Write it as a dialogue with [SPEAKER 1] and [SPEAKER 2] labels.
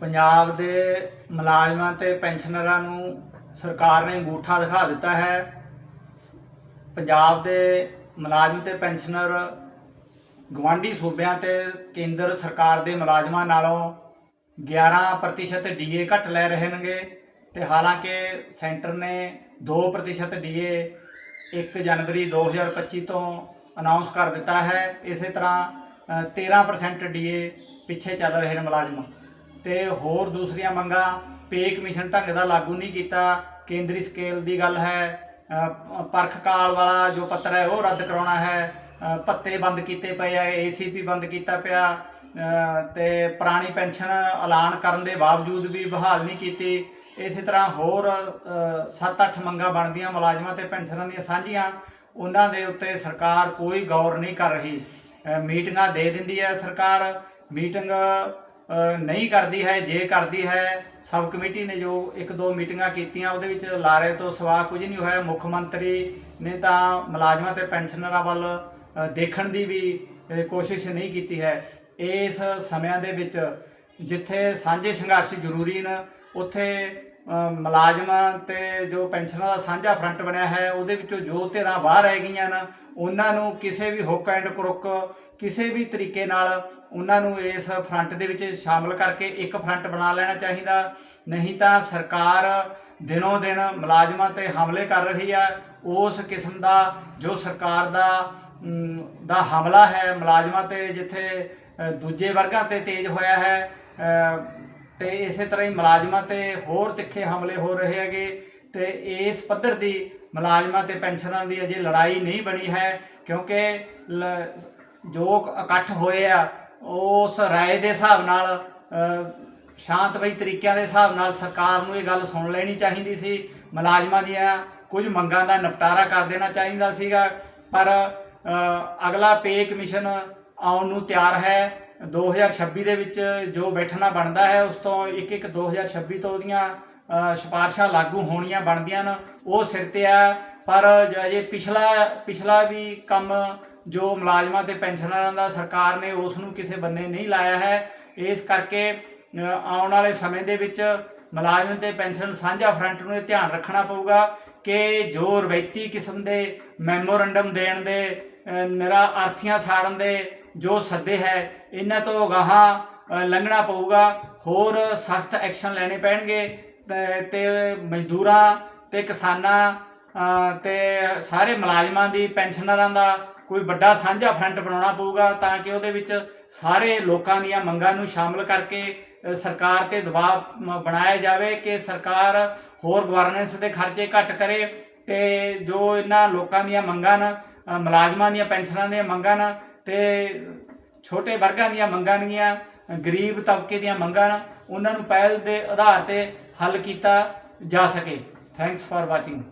[SPEAKER 1] ਪੰਜਾਬ ਦੇ ਮੁਲਾਜ਼ਮਾਂ ਤੇ ਪੈਨਸ਼ਨਰਾਂ ਨੂੰ ਸਰਕਾਰ ਨੇ ਅੰਗੂਠਾ ਦਿਖਾ ਦਿੱਤਾ ਹੈ। ਪੰਜਾਬ ਦੇ ਮੁਲਾਜ਼ਮ ਤੇ ਪੈਨਸ਼ਨਰ ਗਵਾਂਢੀ ਸੂਬਿਆਂ ਤੇ ਕੇਂਦਰ ਸਰਕਾਰ ਦੇ ਮੁਲਾਜ਼ਮਾਂ ਨਾਲੋਂ 11% ਡੀਏ ਘੱਟ ਲੈ ਰਹੇ ਨੇਗੇ ਤੇ ਹਾਲਾਂਕਿ ਸੈਂਟਰ ਨੇ 2% ਡੀਏ 1 ਜਨਵਰੀ 2025 ਤੋਂ ਅਨਾਉਂਸ ਕਰ ਦਿੱਤਾ ਹੈ। ਇਸੇ ਤਰ੍ਹਾਂ ਅ, 13% ਡੀਏ ਪਿੱਛੇ ਚੱਲ ਰਹੇ ਨੇ ਮੁਲਾਜ਼ਮ। ਤੇ ਹੋਰ ਦੂਸਰੀਆਂ ਮੰਗਾਂ ਪੇ ਕਮਿਸ਼ਨ ਢੰਗ ਦਾ ਲਾਗੂ ਨਹੀਂ ਕੀਤਾ। ਕੇਂਦਰੀ ਸਕੇਲ ਦੀ ਗੱਲ ਹੈ ਪਰਖ ਕਾਲ ਵਾਲਾ ਜੋ ਪੱਤਰ ਹੈ ਉਹ ਰੱਦ ਕਰਾਉਣਾ ਹੈ। ਪੱਤੇ ਬੰਦ ਕੀਤੇ ਪਏ ਆ ਏਸੀਪੀ ਬੰਦ ਕੀਤਾ ਪਿਆ। ਅ, ਤੇ ਪੁਰਾਣੀ ਪੈਨਸ਼ਨ ਐਲਾਨ ਕਰਨ ਦੇ ਬਾਵਜੂਦ ਵੀ ਬਹਾਲ ਨਹੀਂ ਕੀਤੀ। ਇਸੇ ਤਰ੍ਹਾਂ ਹੋਰ 7-8 ਮੰਗਾਂ ਬਣਦੀਆਂ ਮੁਲਾਜ਼ਮਾਂ ਤੇ ਪੈਨਸ਼ਨਾਂ ਦੀਆਂ ਸਾਂਝੀਆਂ। ਉਹਨਾਂ ਦੇ ਉੱਤੇ ਸਰਕਾਰ ਕੋਈ ਗੌਰ ਨਹੀਂ ਕਰ ਰਹੀ। ਮੀਟਿੰਗਾਂ ਦੇ ਦਿੰਦੀ ਹੈ ਸਰਕਾਰ। ਮੀਟਿੰਗ ਨਹੀਂ ਕਰਦੀ ਹੈ, ਜੇ ਕਰਦੀ ਹੈ, ਸਬ ਕਮੇਟੀ ਨੇ ਜੋ ਇੱਕ ਦੋ ਮੀਟਿੰਗਾਂ ਕੀਤੀਆਂ, ਉਹਦੇ ਵਿੱਚ ਲਾਰੇ ਤੋਂ ਸਵਾ ਕੁਝ ਨਹੀਂ ਹੋਇਆ। ਮੁੱਖ ਮੰਤਰੀ ਨੇ ਤਾਂ ਮੁਲਾਜ਼ਮਾਂ ਤੇ ਪੈਨਸ਼ਨਰਾਂ ਵੱਲ ਦੇਖਣ ਦੀ ਵੀ ਕੋਸ਼ਿਸ਼ ਨਹੀਂ ਕੀਤੀ ਹੈ। ਇਸ ਸਮਿਆਂ ਦੇ ਵਿੱਚ ਜਿੱਥੇ ਸਾਂਝੇ ਸੰਘਰਸ਼ ਜ਼ਰੂਰੀ ਨੇ, ਉੱਥੇ ਮੁਲਾਜ਼ਮਾਂ ਤੇ ਜੋ ਪੈਨਸ਼ਨਾਂ ਦਾ ਸਾਂਝਾ ਫਰੰਟ ਬਣਿਆ ਹੈ, ਉਹਦੇ ਵਿੱਚੋਂ ਜੋ ਧਿਰਾਂ ਬਾਹਰ ਰਹਿ ਗਈਆਂ ਨੇ ਉਹਨਾਂ ਨੂੰ ਕਿਸੇ ਵੀ ਹੁੱਕ ਐਂਡ ਕਰੁੱਕ ਕਿਸੇ ਵੀ ਤਰੀਕੇ ਨਾਲ ਉਹਨਾਂ ਨੂੰ ਇਸ ਫਰੰਟ ਦੇ ਵਿੱਚ ਸ਼ਾਮਲ ਕਰਕੇ ਇੱਕ ਫਰੰਟ ਬਣਾ ਲੈਣਾ ਚਾਹੀਦਾ। ਨਹੀਂ ਤਾਂ ਸਰਕਾਰ ਦਿਨੋਂ ਦਿਨ ਮੁਲਾਜ਼ਮਾਂ ਤੇ ਹਮਲੇ ਕਰ ਰਹੀ ਹੈ। ਉਸ ਕਿਸਮ ਦਾ ਜੋ ਸਰਕਾਰ ਦਾ ਦਾ ਹਮਲਾ ਹੈ, ਮੁਲਾਜ਼ਮਾਂ ਤੇ ਜਿੱਥੇ ਦੂਜੇ ਵਰਗਾਂ ਤੇ ਤੇਜ਼ ਹੋਇਆ ਹੈ ਤੇ ਇਸੇ ਤਰ੍ਹਾਂ ਹੀ ਮੁਲਾਜ਼ਮਾਂ ਤੇ ਹੋਰ ਤਿੱਖੇ ਹਮਲੇ ਹੋ ਰਹੇ ਹੈਗੇ ਤੇ ਇਸ ਪੱਧਰ ਦੀ ਮੁਲਾਜ਼ਮਾਂ ਤੇ ਪੈਨਸ਼ਨਾਂ ਦੀ ਅਜੇ ਲੜਾਈ ਨਹੀਂ ਬਣੀ ਹੈ, ਕਿਉਂਕਿ ਲ- ਜੋ ਇਕੱਠ ਹੋਏ ਆ, ਉਸ ਰਾਏ ਦੇ ਹਿਸਾਬ ਨਾਲ ਸ਼ਾਂਤਮਈ ਤਰੀਕਿਆਂ ਦੇ ਹਿਸਾਬ ਨਾਲ ਸਰਕਾਰ ਨੂੰ ਇਹ ਗੱਲ ਸੁਣ ਲੈਣੀ ਚਾਹੀਦੀ ਸੀ। ਮੁਲਾਜ਼ਮਾਂ ਦੀਆਂ ਕੁਝ ਮੰਗਾਂ ਦਾ ਨਿਪਟਾਰਾ ਕਰ ਦੇਣਾ ਚਾਹੀਦਾ ਸੀਗਾ, ਪਰ ਅਗਲਾ ਪੇ ਕਮਿਸ਼ਨ ਆਉਣ ਨੂੰ ਤਿਆਰ ਹੈ। 2026 ਦੇ ਵਿੱਚ ਜੋ ਬੈਠਣਾ ਬਣਦਾ ਹੈ ਉਸ ਤੋਂ ਇੱਕ ਇੱਕ 2026 ਤੋਂ ਉਹਦੀਆਂ ਸਿਫਾਰਸ਼ਾਂ ਲਾਗੂ ਹੋਣੀਆਂ ਬਣਦੀਆਂ ਨੇ ਉਹ ਸਿਰ ਤੇ ਆ ਪਰ ਜ- ਅਜੇ ਪਿਛਲਾ ਪਿਛਲਾ ਵੀ ਕੰਮ ਜੋ ਮੁਲਾਜ਼ਮਾਂ ਤੇ ਪੈਨਸ਼ਨਰਾਂ ਦਾ ਸਰਕਾਰ ਨੇ ਉਸ ਨੂੰ ਕਿਸੇ ਬੰਨੇ ਨਹੀਂ ਲਾਇਆ ਹੈ। ਇਸ ਕਰਕੇ ਆਉਣ ਵਾਲੇ ਸਮੇਂ ਦੇ ਵਿੱਚ ਮੁਲਾਜ਼ਮ ਤੇ ਪੈਨਸ਼ਨ ਸਾਂਝਾ ਫਰੰਟ ਨੂੰ ਇਹ ਧਿਆਨ ਰੱਖਣਾ ਪਊਗਾ ਕਿ ਜੋ ਰਵਾਇਤੀ ਕਿਸਮ ਦੇ ਮੈਮੋਰੰਡਮ ਦੇਣ ਦੇ ਅ, ਨਿਰਾ ਅਰਥੀਆਂ ਸਾੜਨ ਦੇ ਜੋ ਸੱਦੇ ਹੈ ਇਹਨਾਂ ਤੋਂ ਗਾਹਾਂ ਲੰਘਣਾ ਪਊਗਾ। ਹੋਰ ਸਖਤ ਐਕਸ਼ਨ ਲੈਣੇ ਪੈਣਗੇ। ਤੇ- ਮਜ਼ਦੂਰਾਂ ਤੇ ਕਿਸਾਨਾਂ ਅ, ਤੇ ਸਾਰੇ ਮੁਲਾਜ਼ਮਾਂ ਦੀ ਪੈਨਸ਼ਨਰਾਂ ਦਾ ਕੋਈ ਵੱਡਾ ਸਾਂਝਾ ਫਰੰਟ ਬਣਾਉਣਾ ਪਊਗਾ ਤਾਂ ਕਿ ਉਹਦੇ ਵਿੱਚ ਸਾਰੇ ਲੋਕਾਂ ਦੀਆਂ ਮੰਗਾਂ ਨੂੰ ਸ਼ਾਮਲ ਕਰਕੇ ਸਰਕਾਰ ਤੇ ਦਬਾਅ ਬਣਾਇਆ ਜਾਵੇ ਕਿ ਸਰਕਾਰ ਹੋਰ ਗਵਰਨੈਂਸ ਦੇ ਖਰਚੇ ਘੱਟ ਕਰੇ ਤੇ ਜੋ ਇਹਨਾਂ ਲੋਕਾਂ ਦੀਆਂ ਮੰਗਾਂ ਨੇ ਮੁਲਾਜ਼ਮਾਂ ਦੀਆਂ ਪੈਨਸ਼ਨਾਂ ਦੀਆਂ ਮੰਗਾਂ ਨੇ ਤੇ ਛੋਟੇ ਵਰਗਾਂ ਦੀਆਂ ਮੰਗਾਂ ਨੇਗੀਆਂ ਗਰੀਬ ਤਬਕੇ ਦੀਆਂ ਮੰਗਾਂ ਉਹਨਾਂ ਨੂੰ ਪਹਿਲ ਦੇ ਆਧਾਰ ਤੇ ਹੱਲ ਕੀਤਾ ਜਾ ਸਕੇ। Thanks for watching